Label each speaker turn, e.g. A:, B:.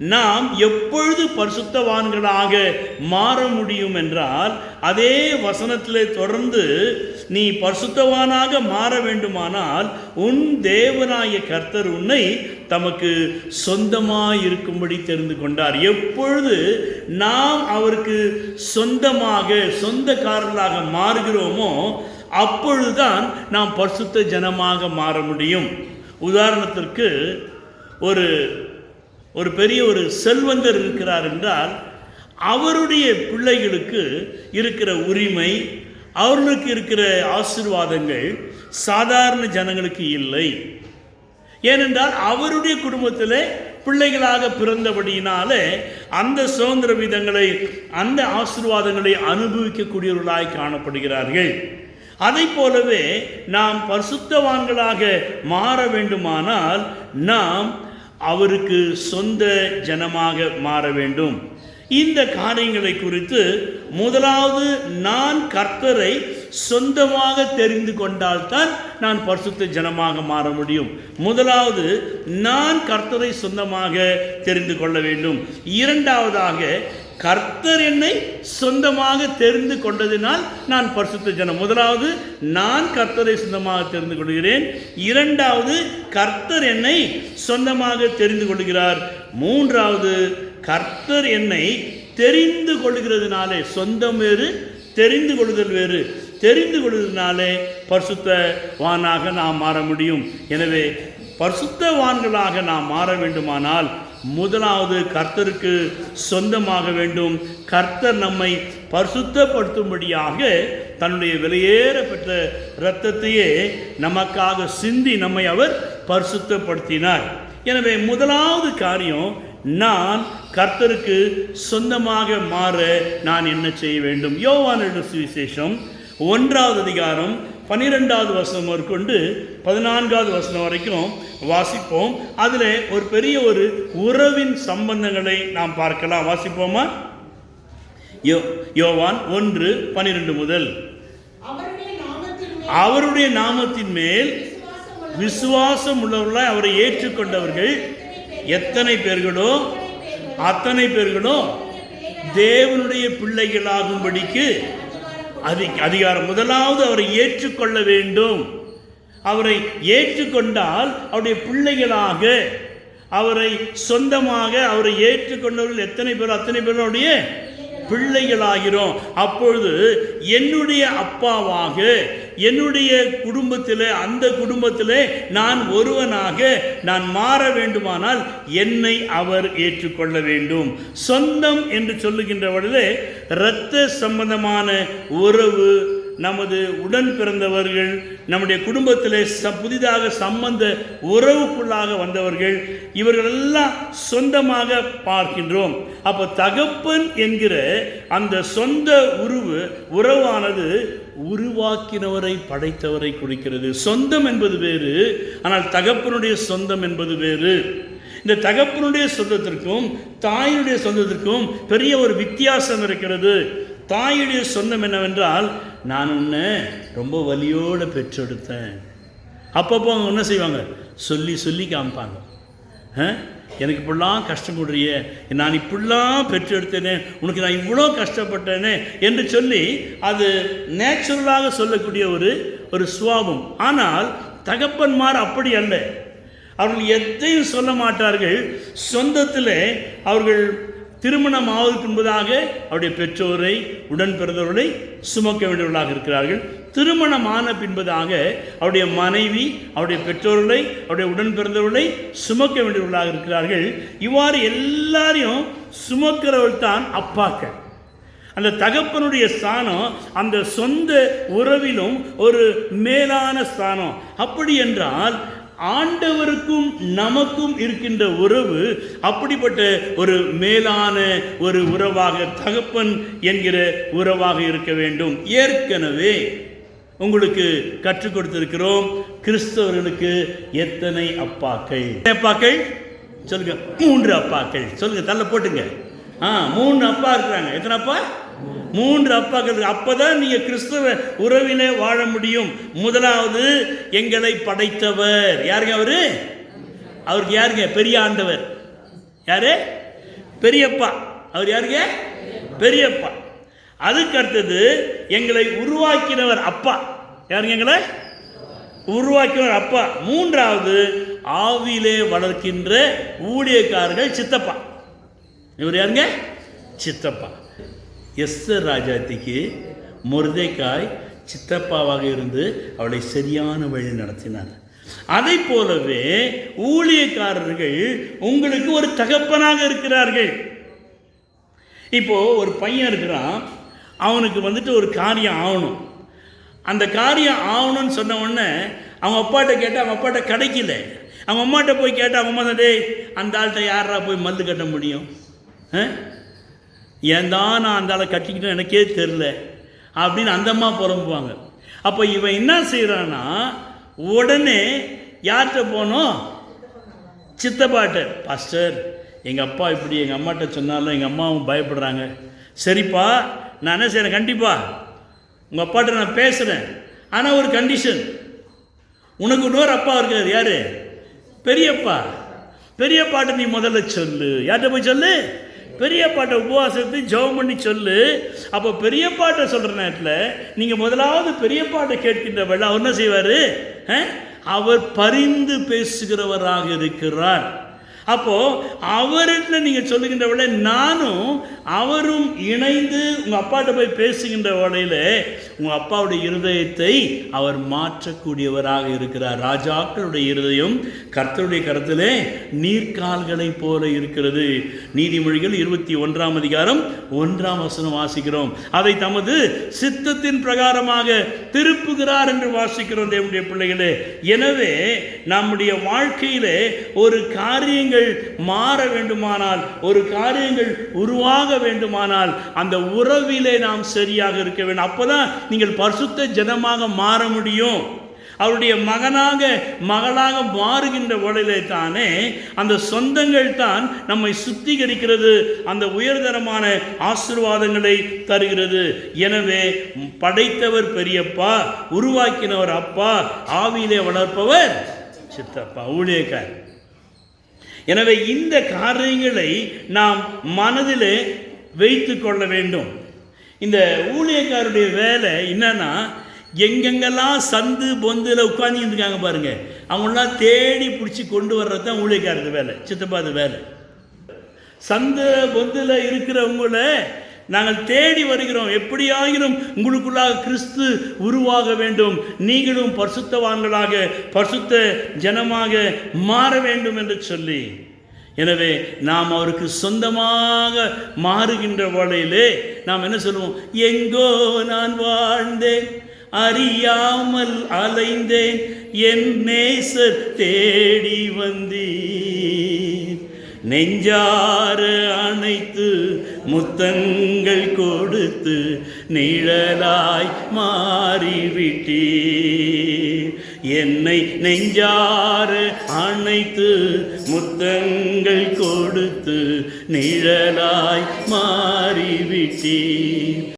A: நாம் எப்பொழுது பரிசுத்தவான்களாக மாற முடியும் என்றால் அதே வசனத்திலே தொடர்ந்து நீ பரிசுத்தவானாக மாற வேண்டுமானால் உன் தேவனாய கர்த்தர் உன்னை தமக்கு சொந்தமாக இருக்கும்படி தெரிந்து கொண்டார். எப்பொழுது நாம் அவருக்கு சொந்தமாக சொந்தக்காரர்களாக மாறுகிறோமோ அப்பொழுதுதான் நாம் பரிசுத்த ஜனமாக மாற முடியும். உதாரணத்திற்கு ஒரு ஒரு பெரிய ஒரு செல்வந்தர் இருக்கிறார் என்றால் அவருடைய பிள்ளைகளுக்கு இருக்கிற உரிமை அவர்களுக்கு இருக்கிற ஆசீர்வாதங்கள் சாதாரண ஜனங்களுக்கு இல்லை. ஏனென்றால் அவருடைய குடும்பத்தில் பிள்ளைகளாக பிறந்தபடியினாலே அந்த சுதந்திர விதங்களை அந்த ஆசீர்வாதங்களை அனுபவிக்கக்கூடியவர்களாய் காணப்படுகிறார்கள். அதை போலவே நாம் பரிசுத்தவான்களாக மாற வேண்டுமானால் நாம் அவருக்கு சொந்த ஜனமாக மாற வேண்டும். இந்த காரியங்களை குறித்து முதலாவது நான் கர்த்தரை சொந்தமாக தெரிந்து கொண்டால்தான் நான் பரிசுத்த ஜனமாக மாற முடியும். முதலாவது நான் கர்த்தரை சொந்தமாக தெரிந்து கொள்ள வேண்டும். இரண்டாவதாக கர்த்தர் என்னை சொந்தமாக தெரிந்து கொண்டதினால் நான் பரிசுத்த ஜனம். முதலாவது நான் கர்த்தரை சொந்தமாக தெரிந்து கொள்கிறேன். இரண்டாவது கர்த்தர் என்னை சொந்தமாக தெரிந்து கொள்கிறார். மூன்றாவது கர்த்தர் என்னை தெரிந்து கொள்கிறதுனாலே சொந்தம் வேறு தெரிந்து கொள்ளுதல் வேறு. தெரிந்து கொள்வதனாலே பரிசுத்தவானாக நாம் மாற முடியும். எனவே பரிசுத்தவான்களாக நாம் மாற வேண்டுமானால் முதலாவது கர்த்தருக்கு சொந்தமாக வேண்டும். கர்த்தர் நம்மை பரிசுத்தப்படுத்தும்படியாக தன்னுடைய வெளியேறப்பட்ட இரத்தத்தையே நமக்காக சிந்தி நம்மை அவர் பரிசுத்தப்படுத்தினார். எனவே முதலாவது காரியம் நான் கர்த்தருக்கு சொந்தமாக மாற நான் என்ன செய்ய வேண்டும்? யோவான் சுவிசேஷம் ஒன்றாவது அதிகாரம் பன்னிரெண்டாவது வசனம் முதற்கொண்டு பதினான்காவது வசனம் வரைக்கும் வாசிப்போம். அதில் ஒரு பெரிய ஒரு உறவின் சம்பந்தங்களை நாம் பார்க்கலாம். வாசிப்போமா? யோ யோவான் ஒன்று பன்னிரெண்டு முதல்.
B: அவருடைய நாமத்தின் மேல் விசுவாசம்
A: உள்ளவர்களாய் அவரை ஏற்றுக்கொண்டவர்கள் எத்தனை பேர்களோ அத்தனை பேர்களோ தேவனுடைய பிள்ளைகளாகும்படிக்கு அதி அதிகாரம் முதலாவது அவரை ஏற்றுக்கொள்ள வேண்டும். அவரை ஏற்றுக்கொண்டால் அவருடைய பிள்ளைகளாக அவரை சொந்தமாக அவரை ஏற்றுக்கொண்டவர்கள் எத்தனை பேர் அத்தனை பேருடைய பிள்ளைகளாகிறோம். அப்பொழுது என்னுடைய அப்பாவாக என்னுடைய குடும்பத்தில் அந்த குடும்பத்தில் நான் ஒருவனாக நான் மாற வேண்டுமானால் என்னை அவர் ஏற்றுக்கொள்ள வேண்டும். சொந்தம் என்று சொல்லுகின்ற பொழுது இரத்த சம்பந்தமான உறவு நமது உடன் பிறந்தவர்கள் நம்முடைய குடும்பத்தில் ச புதிதாக சம்பந்த உறவுக்குள்ளாக வந்தவர்கள் இவர்கள் எல்லாம் சொந்தமாக பார்க்கின்றோம். அப்போ தகப்பன் என்கிற அந்த சொந்த உருவு உறவானது உருவாக்கினவரை படைத்தவரை குறிக்கிறது. சொந்தம் என்பது வேறு ஆனால் தகப்பனுடைய சொந்தம் என்பது வேறு. இந்த தகப்பனுடைய சொந்தத்திற்கும் தாயினுடைய சொந்தத்திற்கும் பெரிய ஒரு வித்தியாசம் இருக்கிறது. தாயுடைய சொந்தம் என்னவென்றால் நான் உன்னை ரொம்ப வலியோடு பெற்றெடுத்தேன். அப்பப்போ அவங்க என்ன செய்வாங்க? சொல்லி சொல்லி காமிப்பாங்க. ஆ? எனக்கு இப்படிலாம் கஷ்டப்படுறியே நான் இப்படிலாம் பெற்றெடுத்தேனே உனக்கு நான் இவ்வளோ கஷ்டப்பட்டேனே என்று சொல்லி அது நேச்சுரலாக சொல்லக்கூடிய ஒரு ஒரு சுவாபம். ஆனால் தகப்பன்மார் அப்படி அல்ல. அவர்கள் எதையும் சொல்ல மாட்டார்கள். சொந்தத்தில் அவர்கள் திருமணம் ஆவதற்கு முன்பதாக அவருடைய பெற்றோரை உடன் பிறந்தவர்களை சுமக்க வேண்டியவர்களாக இருக்கிறார்கள். திருமணம் ஆன பின்பதாக அவருடைய மனைவி அவருடைய பெற்றோர்களை அவருடைய உடன் பிறந்தவர்களை சுமக்க வேண்டியவர்களாக இருக்கிறார்கள். இவ்வாறு எல்லாரையும் சுமக்கிறவள் தான் அப்பாக்கள். அந்த தகப்பனுடைய ஸ்தானம் அந்த சொந்த உறவிலும் ஒரு மேலான ஸ்தானம். அப்படி என்றால் ஆண்டவருக்கும் நமக்கும் இருக்கின்ற உறவு அப்படிப்பட்ட ஒரு மேலான ஒரு உறவாக தகப்பன் என்கிற உறவாக இருக்க வேண்டும். ஏற்கனவே உங்களுக்கு கற்றுக் கொடுத்திருக்கிறோம் கிறிஸ்தவர்களுக்கு எத்தனை அப்பாக்கள்? அப்பாக்கள்? சொல்லுங்க. மூன்று அப்பாக்கள். சொல்லுங்க தள்ள போட்டுங்க. ஆ மூணு அப்பா இருக்கிறாங்க. எத்தனை அப்பா? மூன்று அப்பாக்கள் அப்போ தான் நீங்கள் கிறிஸ்துவ உறவிலே வாழ முடியும். முதலாவது எங்களை படைத்தவர். யாருங்க அவரு? அவருக்கு யாருங்க? பெரிய ஆண்டவர். யாரு? பெரியப்பா. அவர் யாருங்க? பெரியப்பா. அதுக்கு அடுத்தது எங்களை உருவாக்கினவர் அப்பா. யாருங்க எங்களை? உருவாக்கினவர் அப்பா. மூன்றாவது ஆவியிலே வளர்க்கின்ற ஊழியக்காரர்கள் சித்தப்பா. இவர் யாருங்க? சித்தப்பா. எஸ்தர் ராஜாத்திக்கு முருதைக்காய் சித்தப்பாவாக இருந்து அவளை சரியான வழி நடத்தினார். அதை போலவே ஊழியக்காரர்கள் உங்களுக்கு ஒரு தகப்பனாக இருக்கிறார்கள். இப்போ ஒரு பையன் இருக்கிறான். அவனுக்கு வந்துட்டு ஒரு காரியம் ஆகணும். அந்த காரியம் ஆகணும்னு சொன்ன உடனே அவங்க அப்பாட்ட கேட்டால் அவங்க அப்பாட்ட கிடைக்கல. அவங்க அம்மாட்ட போய் கேட்டால் அவங்க அம்மா தான், டேய் அந்த ஆள்கிட்ட யாரா போய் மல்லு கட்ட முடியும்? ஆ? ஏன் தான் நான் அந்த ஆளை கட்டிக்கிட்டேன் எனக்கே தெரில அப்படின்னு அந்த அம்மா அப்போ இவன் என்ன செய்கிறான்னா உடனே யார்கிட்ட போனோம்? சித்தப்பாட்ட பாஸ்டர் எங்கள் அப்பா இப்படி எங்கள் அம்மாட்ட சொன்னாலும் எங்கள் அம்மாவும் பயப்படுறாங்க. சரிப்பா நான் என்ன செய்கிறேன் கண்டிப்பாக உங்கள் அப்பாட்ட நான் பேசுகிறேன் ஆனால் ஒரு கண்டிஷன் உனக்கு இன்னொரு அப்பா இருக்கார் யார்? பெரியப்பா. பெரியப்பாட்ட நீ முதல்ல சொல்லு. யார்கிட்ட போய் சொல்லு? பெரியப்பாட்ட உபவாசத்து ஜெபம் பண்ணி சொல்லு. அப்போ பெரியப்பாட்ட சொல்கிற நேரத்தில் நீங்கள் முதலாவது பெரியப்பாட்ட கேட்கின்ற வேலை அவர் என்ன செய்வார்? அவர் பரிந்து பேசுகிறவராக இருக்கிறார். அப்போ அவர்கிட்ட நீங்க சொல்லுகின்ற விட நானும் அவரும் இணைந்து உங்க அப்பாட்ட போய் பேசுகின்ற வேளையில உங்க அப்பாவுடைய இருதயத்தை அவர் மாற்றக்கூடியவராக இருக்கிறார். ராஜாக்களுடைய இருதயம் கர்த்தருடைய கருத்திலே நீர்க்கால்களைப் போல இருக்கிறது. நீதிமொழிகள் இருபத்தி ஒன்றாம் அதிகாரம் ஒன்றாம் வசனம் வாசிக்கிறோம். அதை தமது சித்தத்தின் பிரகாரமாக திருப்புகிறார் என்று வாசிக்கிறோம் தேவனுடைய பிள்ளைகளே. எனவே நம்முடைய வாழ்க்கையிலே ஒரு காரியங்கள் மாற வேண்டுமானால் ஒரு காரியங்கள் உருவாக வேண்டுமானால் அந்த உறவிலே நாம் சரியாக இருக்க வேண்டும். அப்பதான் நீங்கள் பரிசுத்த ஜனமாக மாற முடியும். அவருடைய மகனாக மகளாக மாறுகின்ற உடலே தானே அந்த சொந்தங்கள் தான் நம்மை சுத்திகரிக்கிறது அந்த உயர்தரமான ஆசிர்வாதங்களை தருகிறது. எனவே படைத்தவர் பெரியப்பா உருவாக்கினவர் அப்பா ஆவியிலே வளர்ப்பவர் சித்தப்பா ஊழியக்கார் எனவே இந்த காரியங்களை நாம் மனதில் வைத்து கொள்ள வேண்டும். இந்த ஊழியக்காருடைய வேலை என்னன்னா எங்கெங்கெல்லாம் சந்து பொந்தில் உட்காந்துட்டு இருக்காங்க பாருங்க அவங்களாம் தேடி பிடிச்சி கொண்டு வர்றது தான் ஊழியக்காரது வேலை சித்தப்பாது வேலை. சந்து பொந்தில் இருக்கிறவங்கள நாங்கள் தேடி வருகிறோம். எப்படியாயினும் உங்களுக்குள்ளாக கிறிஸ்து உருவாக வேண்டும். நீங்களும் பரிசுத்தவான்களாக பரிசுத்த ஜனமாக மாற வேண்டும் என்று சொல்லி. எனவே நாம் அவருக்கு சொந்தமாக மாறுகின்ற வேளையிலே நாம் என்ன சொல்லுவோம்? எங்கோ நான் வாழ்ந்தேன் அறியாமல் அலைந்தேன் என் நேசர் தேடி வந்தீர். நெஞ்சார அணைத்து முத்தங்கள் கொடுத்து நிழலாய் மாறிவிட்டீர். என்னை நெஞ்சார அணைத்து முத்தங்கள் கொடுத்து நிழலாய் மாறிவிட்டீர்.